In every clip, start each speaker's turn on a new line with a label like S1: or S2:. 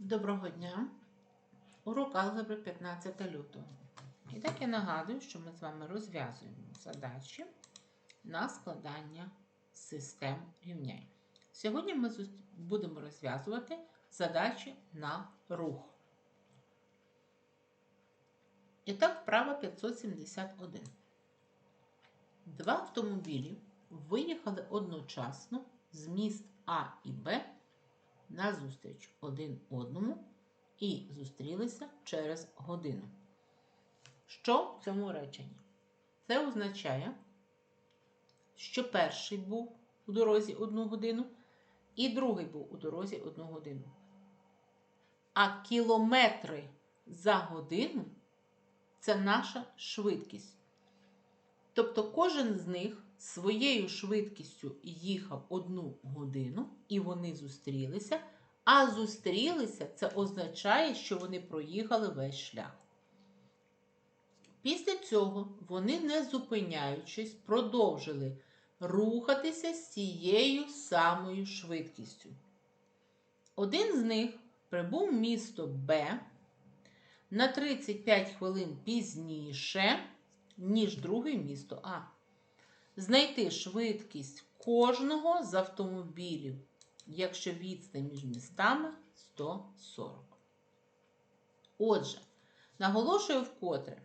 S1: Доброго дня! Урок алгебри 15 лютого. І так я нагадую, що ми з вами розв'язуємо задачі на складання систем рівнянь. Сьогодні ми будемо розв'язувати задачі на рух. І так, вправа 571. Два автомобілі виїхали одночасно з міст А і Б назустріч один одному і зустрілися через годину. Що в цьому реченні? Це означає, що перший був у дорозі одну годину, і другий був у дорозі одну годину. А кілометри за годину це наша швидкість. Тобто кожен з них своєю швидкістю їхав одну годину, і вони зустрілися. А зустрілися це означає, що вони проїхали весь шлях. Після цього вони, не зупиняючись, продовжили рухатися з цією самою швидкістю. Один з них прибув в місто Б на 35 хвилин пізніше, ніж другий в місто А. Знайти швидкість кожного з автомобілів, якщо відстань між містами 140. Отже, наголошую вкотре,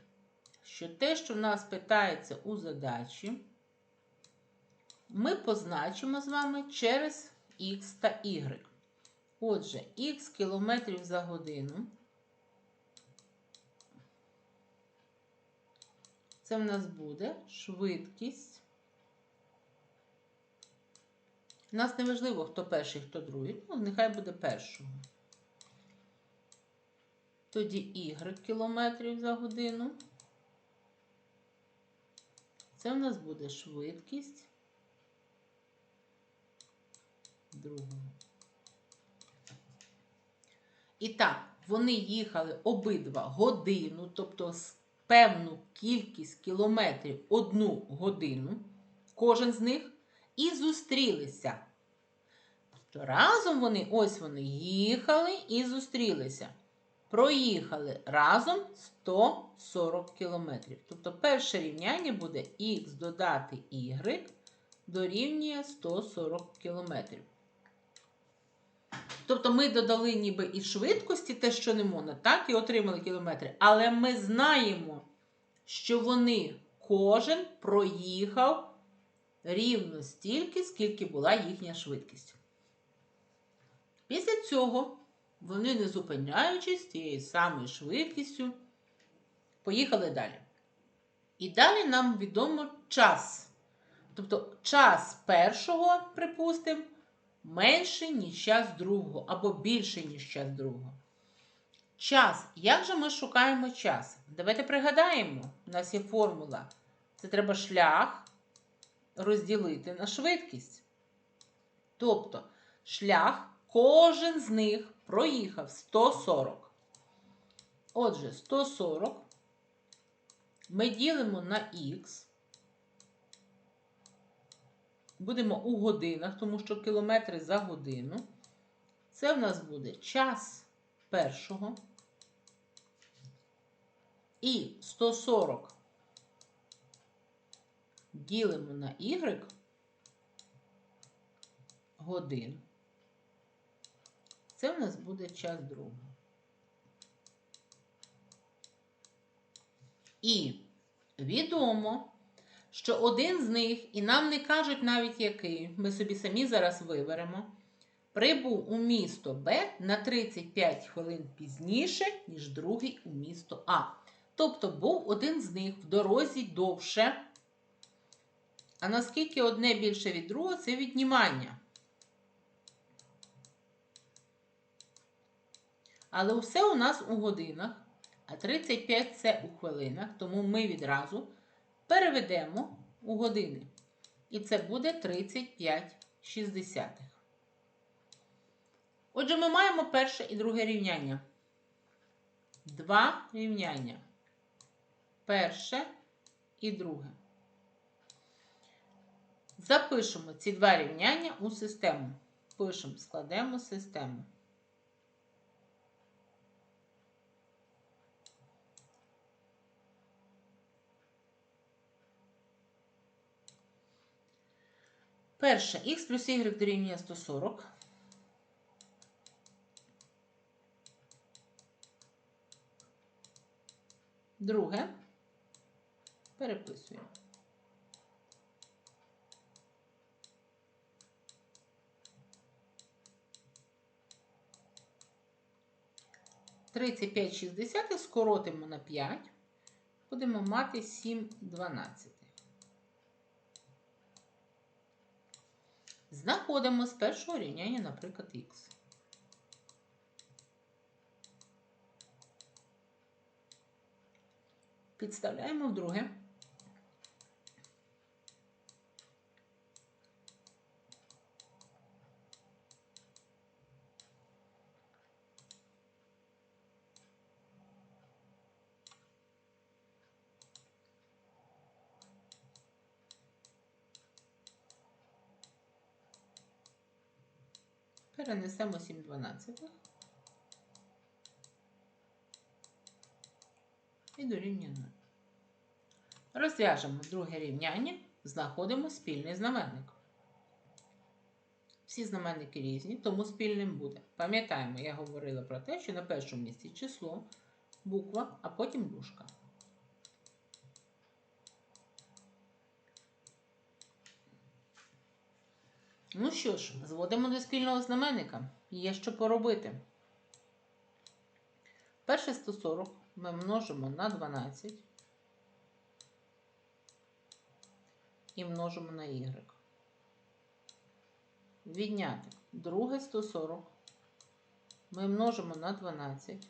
S1: що те, що в нас питається у задачі, ми позначимо з вами через Х та Y. Отже, х кілометрів за годину. Це в нас буде швидкість. У нас не важливо, хто перший, хто другий. Ну, нехай буде першого. Тоді y кілометрів за годину. Це в нас буде швидкість другого. І так, вони їхали обидва годину, тобто з певну кількість кілометрів одну годину, кожен з них, і зустрілися. Разом вони, ось вони їхали і зустрілися. Проїхали разом 140 кілометрів. Тобто перше рівняння буде х додати y дорівнює 140 кілометрів. Тобто ми додали ніби і швидкості, те, що не можна, так, і отримали кілометри. Але ми знаємо, що вони кожен проїхав рівно стільки, скільки була їхня швидкість. Після цього вони, не зупиняючись тією самою швидкістю, поїхали далі. І далі нам відомо час. Тобто час першого, припустимо, менший, ніж час другого, або більший, ніж час другого. Час. Як же ми шукаємо час? Давайте пригадаємо, у нас є формула. Це треба шлях розділити на швидкість. Тобто, шлях, кожен з них проїхав 140. Отже, 140 ми ділимо на х. Будемо у годинах, тому що кілометри за годину. Це в нас буде час першого. І 140 ділимо на y годин. Це в нас буде час другого. І відомо, що один з них, і нам не кажуть навіть який, ми собі самі зараз виберемо, прибув у місто Б на 35 хвилин пізніше, ніж другий у місто А. Тобто був один з них в дорозі довше. А наскільки одне більше від другого, це віднімання. Але все у нас у годинах, а 35 це у хвилинах, тому ми відразу переведемо у години. І це буде 35 шістдесятих. Отже, ми маємо перше і друге рівняння. Два рівняння. Перше і друге. Запишемо ці два рівняння у систему. Пишемо, складемо систему. Перше, х плюс y дорівнює 140. Друге. Переписуємо. Тридцять п'ять шістдесятих скоротимо на 5. Будемо мати 7 дванадцятих. Знаходимо з першого рівняння, наприклад, х. Підставляємо в друге. Перенесемо 7 дванадцятих. І дорівнює 0. Розв'яжемо друге рівняння, знаходимо спільний знаменник. Всі знаменники різні, тому спільним буде. Пам'ятаємо, я говорила про те, що на першому місці число, буква, а потім дужка. Ну що ж, зводимо до спільного знаменника. Є що поробити. Перше 140 ми множимо на 12 і множимо на y. Відняти друге 140 ми множимо на 12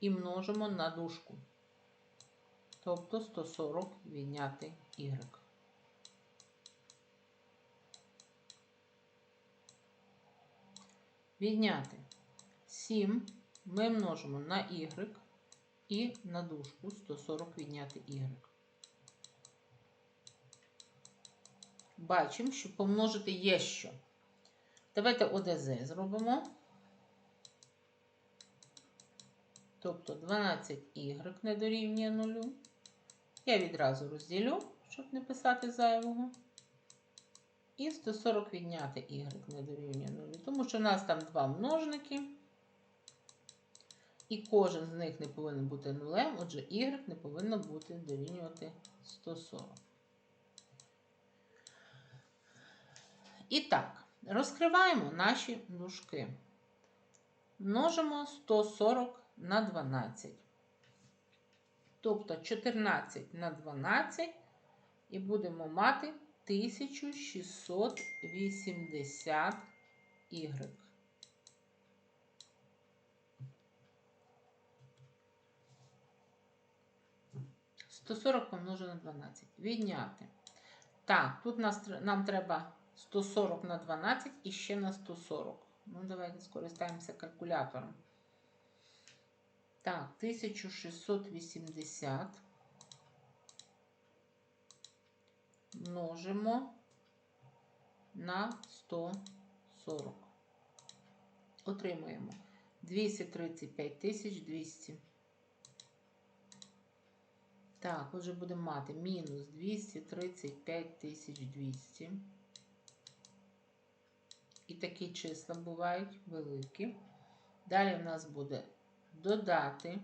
S1: і множимо на дужку. Тобто 140 відняти y. Відняти 7 ми множимо на y і на дужку 140 відняти y. Бачимо, що помножити є що. Давайте ОДЗ зробимо. Тобто 12y не дорівнює 0. Я відразу розділю, щоб не писати зайвого. І 140 відняти y не дорівнює 0. Тому що в нас там два множники. І кожен з них не повинен бути нулем, отже, y не повинно бути дорівнювати 140. І так, розкриваємо наші дужки. Множимо 140 на 12. Тобто 14 на 12 і будемо мати 1680 y. Сто сорок помножено на 12. Відняти. Так, тут нас, нам треба 140 на 12 і ще на 140. Ну, давайте скористаємося калькулятором. Так, 1680 множимо на 140. Отримуємо 235 200. Так, отже будемо мати мінус 235 200. І такі числа бувають великі. Далі в нас буде додати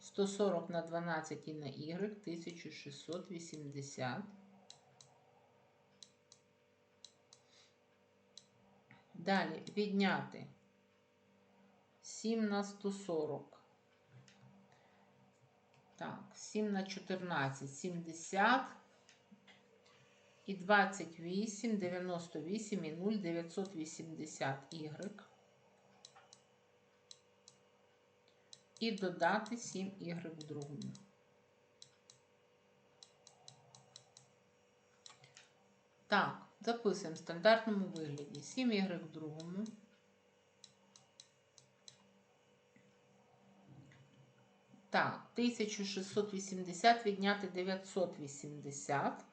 S1: 140 на 12 і на y 1680. Далі відняти 7 на 140. Так, 7 на 14, 70 і 28, 98 і 0, 980 y. І додати 7 y в другому. Так, записуємо в стандартному вигляді 7 y в другому. Так, 1680 відняти 980.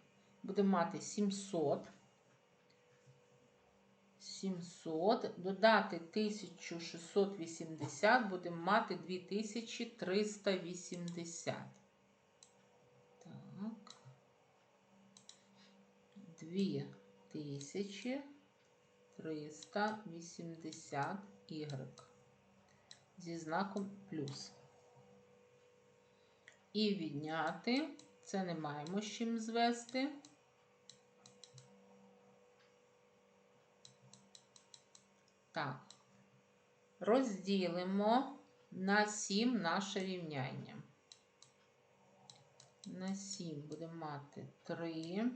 S1: Будемо мати 700. 700. Додати 1680, будемо мати 2380. Так. 2380 y зі знаком плюс. І відняти, це не маємо з чим звести. Так, розділимо на 7 наше рівняння. На 7 будемо мати 3.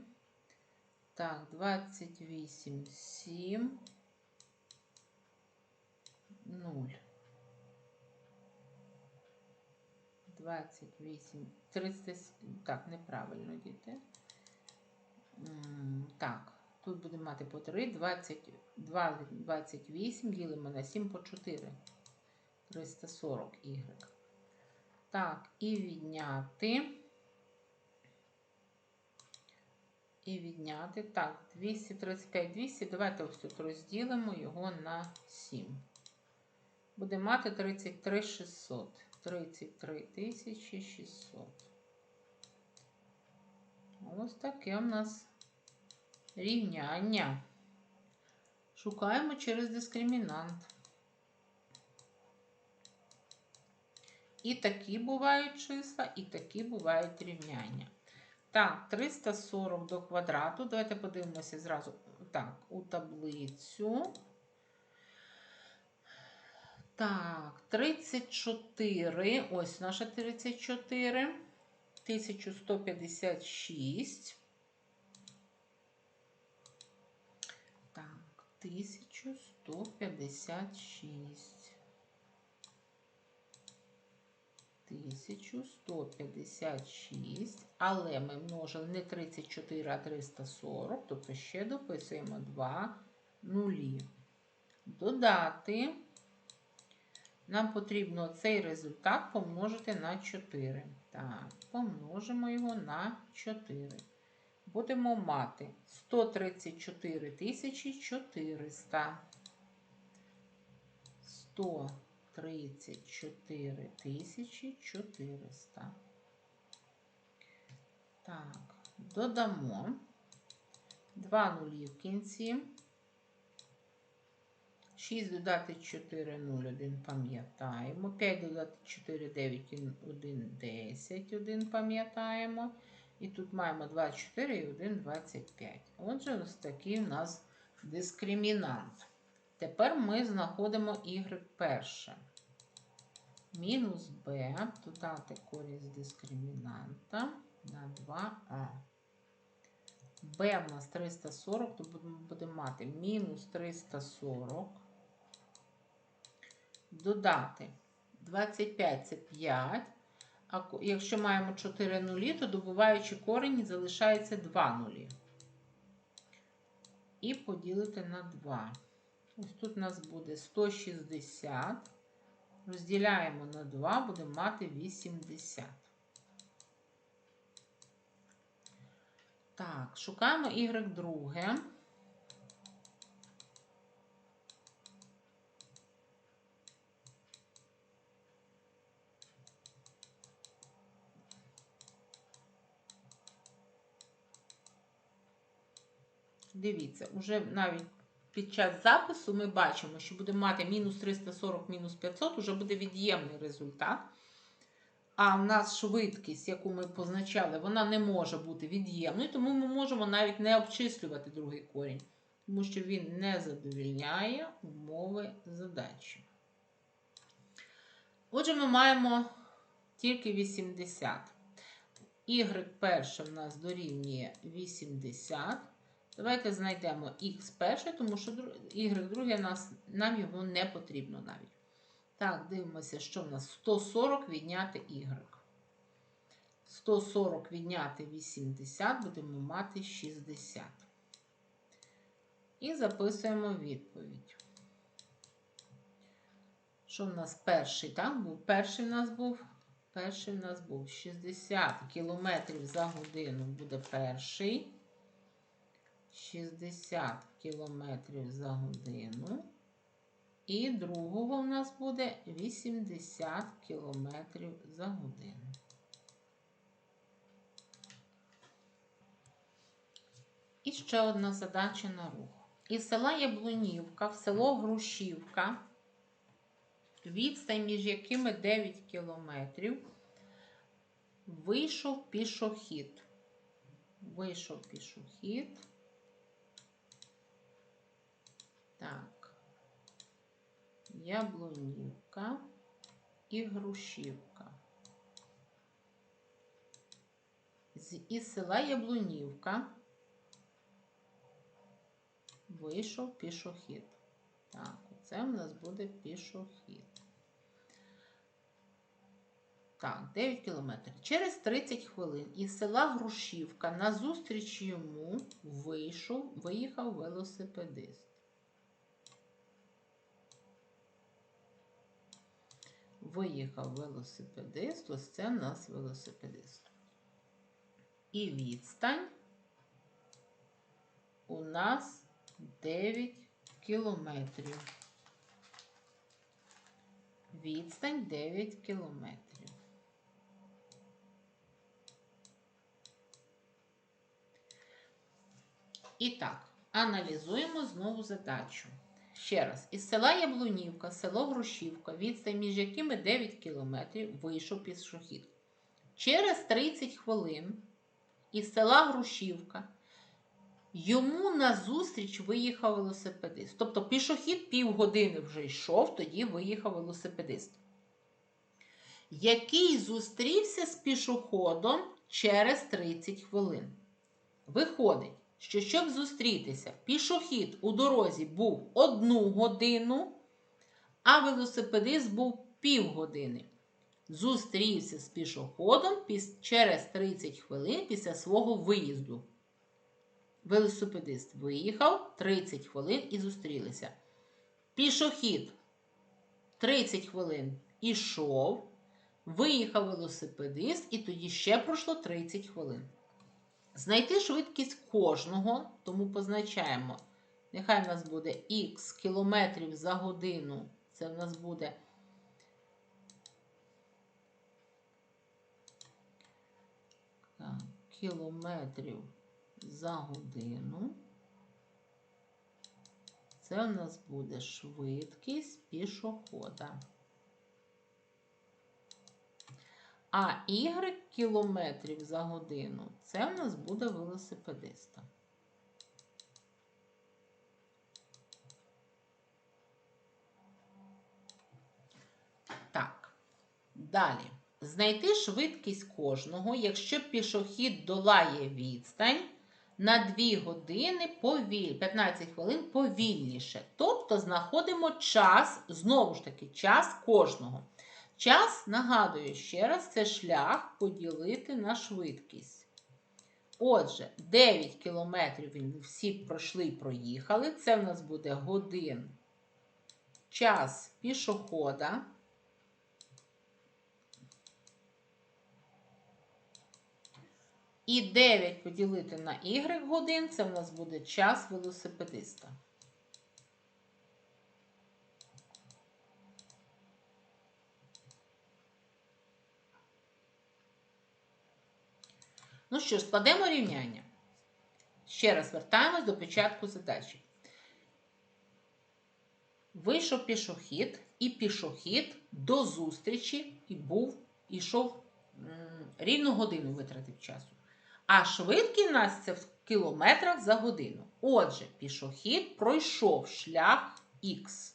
S1: Так, 28, 7, 0. 28, 30, так, неправильно, діти. Так, тут будемо мати по 3, 22, 28, ділимо на 7 по 4. 340 y. Так, і відняти. І відняти. Так, 235, 200. Давайте ось тут розділимо його на 7. Буде мати 33 600. 33 600. Ось таке у нас рівняння. Шукаємо через дискримінант. І такі бувають числа, і такі бувають рівняння. Так, 340 до квадрату. Давайте подивимося зразу так, у таблицю. Так, 34. Ось наша 34. 1156. Так, 1156. 1156, але ми множили не 34, а 340, тобто ще дописуємо 2 нулі. Додати, нам потрібно цей результат помножити на 4. Так, помножимо його на 4. Будемо мати 134 400. 100 34 тисячі 400. Так, додамо 2 нулі в кінці. 6 додати 4, 0, 1 пам'ятаємо. 5 додати 4, 9, 1, 10, 1 пам'ятаємо. І тут маємо 24 і 1, 25. Отже, ось такий у нас дискримінант. Тепер ми знаходимо y перше. Мінус b додати корінь з дискримінанта на 2а. b в нас 340, то будемо мати мінус 340. Додати 25 це 5. А якщо маємо 4 нулі, то добуваючи корінь, залишається 2 нулі. І поділити на 2. Ось тут у нас буде 160. Розділяємо на 2, будемо мати 80. Так, шукаємо y друге. Дивіться, уже навіть під час запису ми бачимо, що будемо мати мінус 340, мінус 500, вже буде від'ємний результат. А в нас швидкість, яку ми позначали, вона не може бути від'ємною, тому ми можемо навіть не обчислювати другий корінь, тому що він не задовільняє умови задачі. Отже, ми маємо тільки 80. Y перше в нас дорівнює 80. Давайте знайдемо х перше, тому що y друге нас, нам його не потрібно навіть. Так, дивимося, що в нас 140 відняти y. 140 відняти 80, будемо мати 60. І записуємо відповідь. Що в нас перший, так, був? Перший в нас був, перший в нас був 60 км за годину буде перший. 60 км за годину. І другого в нас буде 80 км за годину. І ще одна задача на рух. Із села Яблунівка в село Грушівка, відстань між якими 9 кілометрів, вийшов пішохід. Вийшов пішохід. Так. Яблунівка і Грушівка. З із села Яблунівка вийшов пішохід. Так, оце в нас буде пішохід. Так, 9 кілометрів. Через 30 хвилин із села Грушівка на зустріч йому вийшов, виїхав велосипедист. Виїхав велосипедист, ось це в нас велосипедист. І відстань у нас 9 кілометрів. Відстань 9 кілометрів. І так, аналізуємо знову задачу. Ще раз, із села Яблунівка, село Грушівка, відстань між якими 9 кілометрів вийшов пішохід. Через 30 хвилин із села Грушівка йому назустріч виїхав велосипедист. Тобто пішохід півгодини вже йшов, тоді виїхав велосипедист. Який зустрівся з пішоходом через 30 хвилин. Виходить, що щоб зустрітися, пішохід у дорозі був одну годину, а велосипедист був півгодини. Зустрівся з пішоходом через 30 хвилин після свого виїзду. Велосипедист виїхав 30 хвилин і зустрілися. Пішохід 30 хвилин ішов, виїхав велосипедист, і тоді ще пройшло 30 хвилин. Знайти швидкість кожного, тому позначаємо. Нехай в нас буде х кілометрів за годину. Це в нас буде кілометрів за годину. Це в нас буде швидкість пішохода. А y кілометрів за годину це в нас буде велосипедиста. Так, далі. Знайти швидкість кожного, якщо пішохід долає відстань на 2 години повіль, 15 хвилин повільніше. Тобто знаходимо час, знову ж таки, час кожного. Час, нагадую ще раз, це шлях поділити на швидкість. Отже, 9 кілометрів він всі пройшли і проїхали. Це в нас буде годин. Час пішохода. І 9 поділити на y годин, це в нас буде час велосипедиста. Ну що ж, складемо рівняння. Ще раз вертаємось до початку задачі. Вийшов пішохід, і пішохід до зустрічі і був, ішов рівну годину витратив часу. А швидкість у нас це в кілометрах за годину. Отже, пішохід пройшов шлях Х.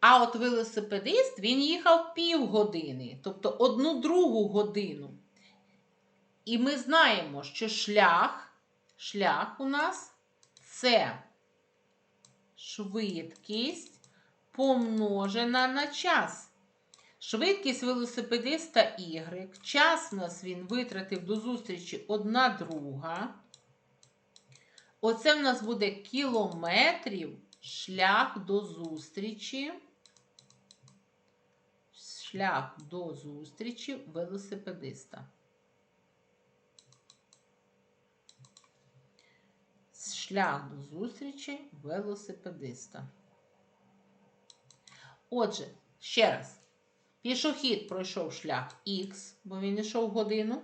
S1: А от велосипедист він їхав півгодини, тобто одну другу годину. І ми знаємо, що шлях, шлях у нас це швидкість помножена на час. Швидкість велосипедиста Y. Час у нас він витратив до зустрічі одна друга. Оце в нас буде кілометрів шлях до зустрічі. Шлях до зустрічі велосипедиста. Шлях до зустрічі велосипедиста. Отже, ще раз. Пішохід пройшов шлях Х, бо він йшов годину.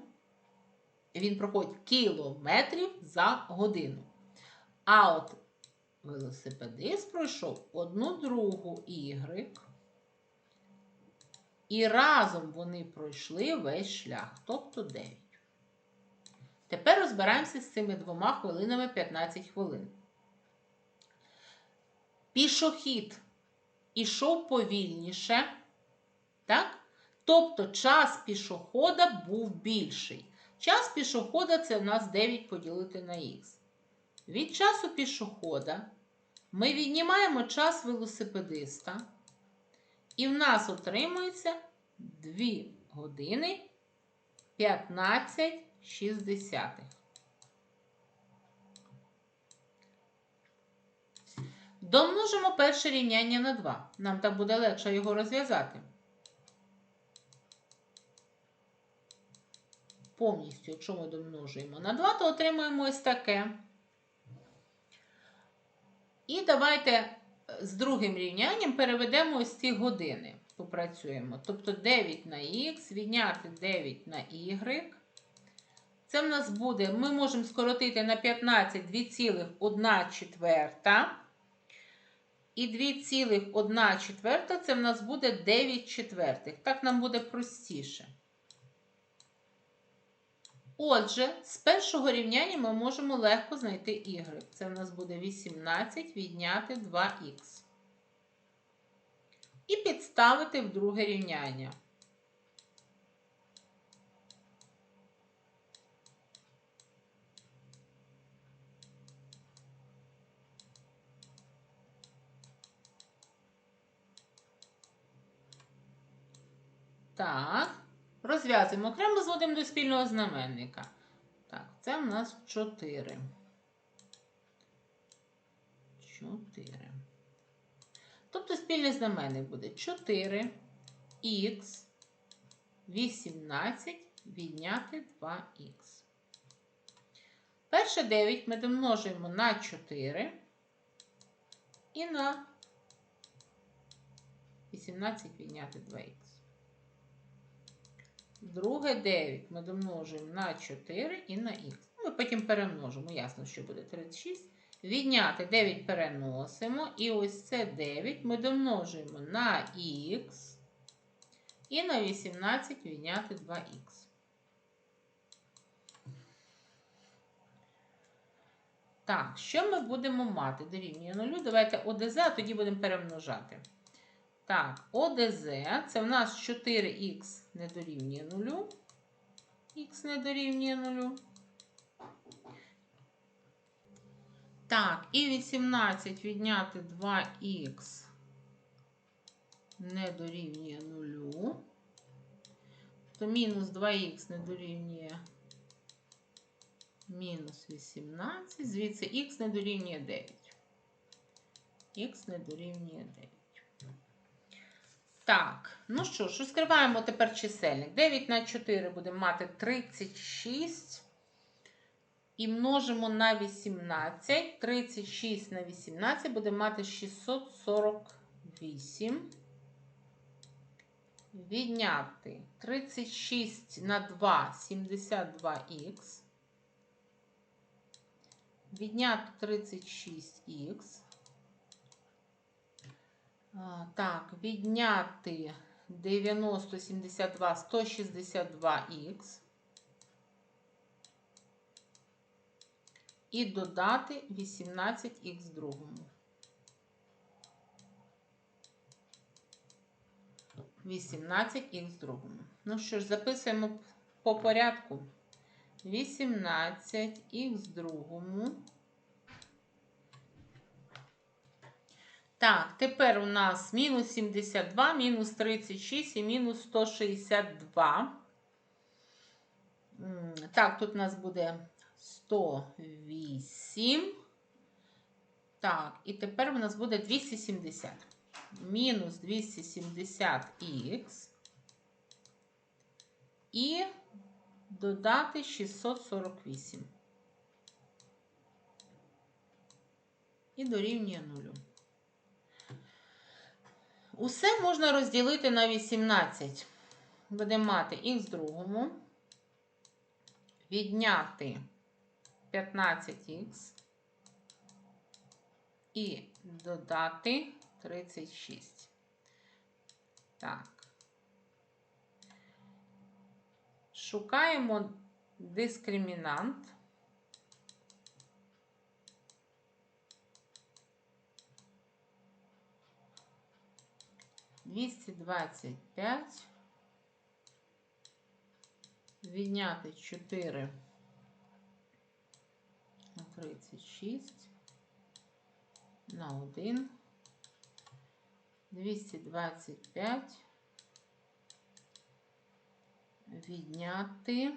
S1: він проходить кілометрів за годину. А от велосипедист пройшов одну другу Y. І разом вони пройшли весь шлях, тобто 9. Тепер розбираємося з цими двома хвилинами 15 хвилин. Пішохід ішов повільніше, так? Тобто час пішохода був більший. Час пішохода це в нас 9 поділити на х. Від часу пішохода ми віднімаємо час велосипедиста. І в нас отримується 2 години 15 шістдесятих. Домножимо перше рівняння на 2. Нам так буде легше його розв'язати. Повністю, якщо ми домножуємо на 2, то отримуємо ось таке. І давайте з другим рівнянням переведемо ось ці години. Попрацюємо. Тобто 9 на х, відняти 9 на y. Це в нас буде, ми можемо скоротити на 15 2,1 четверта. І 2,1 четверта це в нас буде 9 четвертих. Так нам буде простіше. Отже, з першого рівняння ми можемо легко знайти y. Це в нас буде 18 відняти 2х. І підставити в друге рівняння. Так. Розв'язуємо окремо, зводимо до спільного знаменника. Так, це в нас 4. 4. Тобто спільний знаменник буде 4 х 18 відняти 2х. Перше 9 ми домножуємо на 4 і на 18 відняти 2х. Друге 9 ми домножуємо на 4 і на х. Ми потім перемножимо. Ясно, що буде 36. Відняти 9 переносимо. І ось це 9 ми домножуємо на х. І на 18 відняти 2х. Так, що ми будемо мати? Дорівнює 0. Давайте ОДЗ, а тоді будемо перемножати. Так, ОДЗ це в нас 4х не дорівнює 0. Х не дорівнює 0. Так, і 18 відняти 2х не дорівнює 0. То мінус 2х не дорівнює мінус 18. Звідси х не дорівнює 9. Х не дорівнює 9. Так, ну що ж, розкриваємо тепер чисельник. 9 на 4 будемо мати 36. І множимо на 18. 36 на 18 будемо мати 648. Відняти 36 на 2 72х. Відняти 36х. Так, відняти 90, 72, 162х. І додати 18х другому. 18х другому. Ну що ж, записуємо по порядку. 18х другому. Так, тепер у нас мінус 72, мінус 36 і мінус 162. Так, тут у нас буде 108. Так, і тепер у нас буде 270. Мінус 270х. І додати 648. І дорівнює 0. Усе можна розділити на 18. Будемо мати х другому. відняти 15х і додати 36. Так. Шукаємо дискримінант. Двісті двадцять п'ять. Відняти 4 на 36 на 1. 225 відняти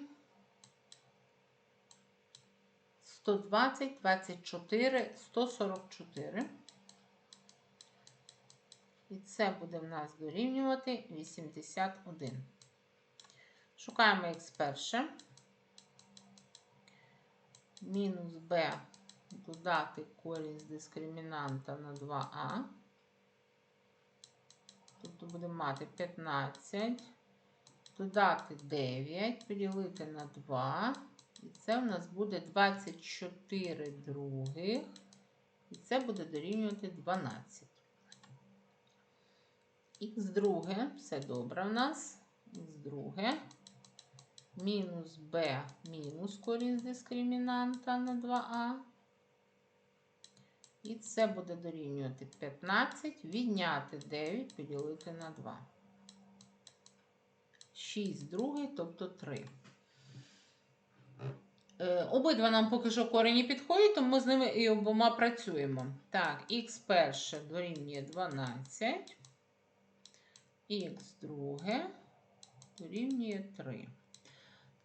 S1: 120, 24, 144. І це буде в нас дорівнювати 81. Шукаємо х перше. Мінус b додати корінь з дискримінанта на 2а. Тобто будемо мати 15, додати 9, поділити на 2. І це в нас буде 24 других. І це буде дорівнювати 12. Х друге, все добре в нас. Х друге. Мінус b мінус корінь з дискримінанта на 2а. І це буде дорівнювати 15, відняти 9, поділити на 2. 6 другий, тобто 3. Е, обидва нам поки що корені підходять, тому ми з ними і обома працюємо. Так, х перше дорівнює 12, х друге дорівнює 3.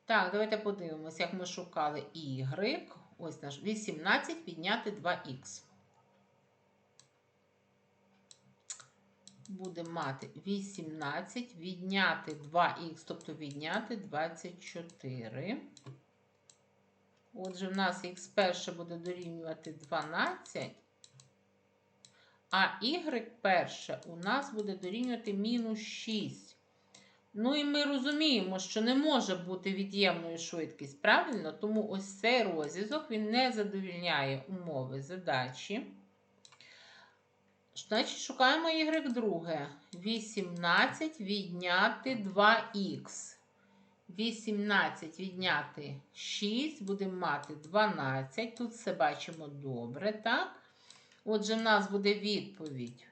S1: Так, давайте подивимося, як ми шукали y. Ось наш 18 відняти 2х. Будемо мати 18, відняти 2х, тобто відняти 24. Отже, в нас х перше буде дорівнювати 12, а y перше у нас буде дорівнювати мінус 6. Ну і ми розуміємо, що не може бути від'ємною швидкість, правильно? Тому ось цей розв'язок він не задовільняє умови задачі. Значить, шукаємо y друге. 18 відняти 2х. 18 відняти 6, будемо мати 12. Тут все бачимо добре, так? Отже, в нас буде відповідь.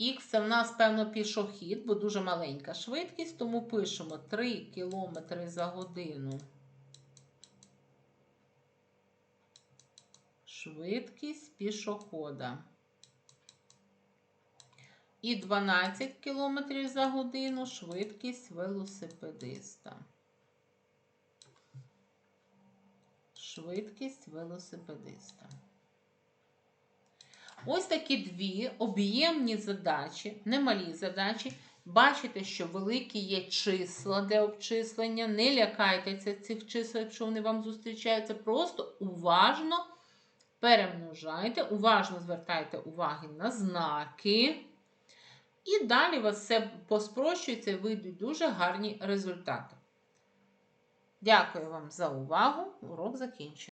S1: Х це в нас, певно, пішохід, бо дуже маленька швидкість, тому пишемо 3 км за годину. Швидкість пішохода. І 12 км за годину швидкість велосипедиста. Швидкість велосипедиста. Ось такі дві об'ємні задачі, немалі задачі. Бачите, що великі є числа для обчислення. Не лякайтеся цих чисел, якщо вони вам зустрічаються. Просто уважно перемножайте, уважно звертайте уваги на знаки. І далі у вас все поспрощується і вийдуть дуже гарні результати. Дякую вам за увагу. Урок закінчений.